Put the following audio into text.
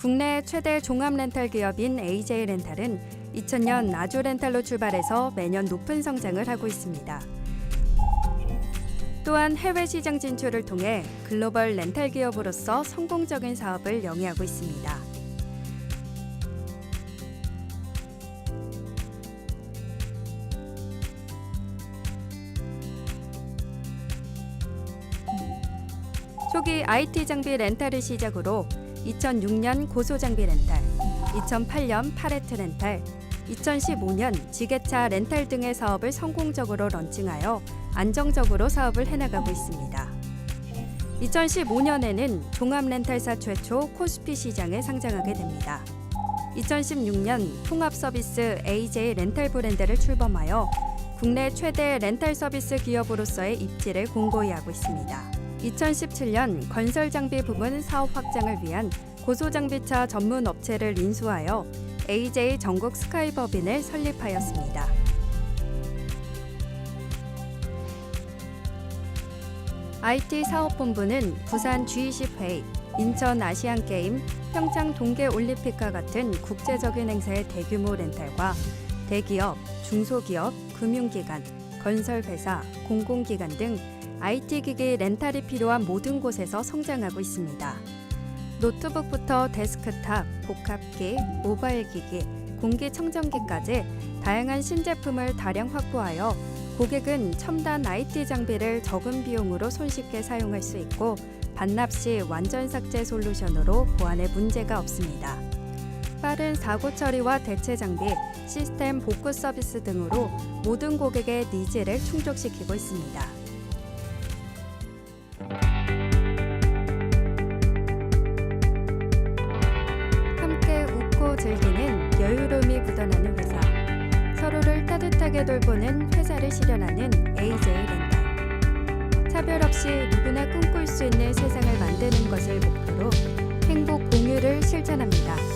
국내 최대 종합 렌탈 기업인 AJ 렌탈은 2000년 아주 렌탈로 출발해서 매년 높은 성장을 하고 있습니다. 또한 해외 시장 진출을 통해 글로벌 렌탈 기업으로서 성공적인 사업을 영위하고 있습니다. 초기 IT 장비 렌탈을 시작으로 2006년 고소 장비 렌탈, 2008년 파레트 렌탈, 2015년 지게차 렌탈 등의 사업을 성공적으로 런칭하여 안정적으로 사업을 해나가고 있습니다. 2015년에는 종합 렌탈사 최초 코스피 시장에 상장하게 됩니다. 2016년 통합 서비스 AJ 렌탈 브랜드를 출범하여 국내 최대 렌탈 서비스 기업으로서의 입지를 공고히 하고 있습니다. 2017년 건설 장비 부문 사업 확장을 위한 고소 장비차 전문 업체를 인수하여 AJ 전국 스카이버빈을 설립하였습니다. IT 사업본부는 부산 G20 회의, 인천 아시안게임, 평창 동계올림픽과 같은 국제적인 행사의 대규모 렌탈과 대기업, 중소기업, 금융기관, 건설회사, 공공기관 등 IT 기기 렌탈이 필요한 모든 곳에서 성장하고 있습니다. 노트북부터 데스크탑, 복합기, 모바일 기기, 공기청정기까지 다양한 신제품을 다량 확보하여 고객은 첨단 IT 장비를 적은 비용으로 손쉽게 사용할 수 있고 반납 시 완전 삭제 솔루션으로 보안에 문제가 없습니다. 빠른 사고 처리와 대체 장비, 시스템 복구 서비스 등으로 모든 고객의 니즈를 충족시키고 있습니다. 묻어나는 회사 서로를 따뜻하게 돌보는 회사를 실현하는 AJ 렌탈 차별 없이 누구나 꿈꿀 수 있는 세상을 만드는 것을 목표로 행복 공유를 실천합니다.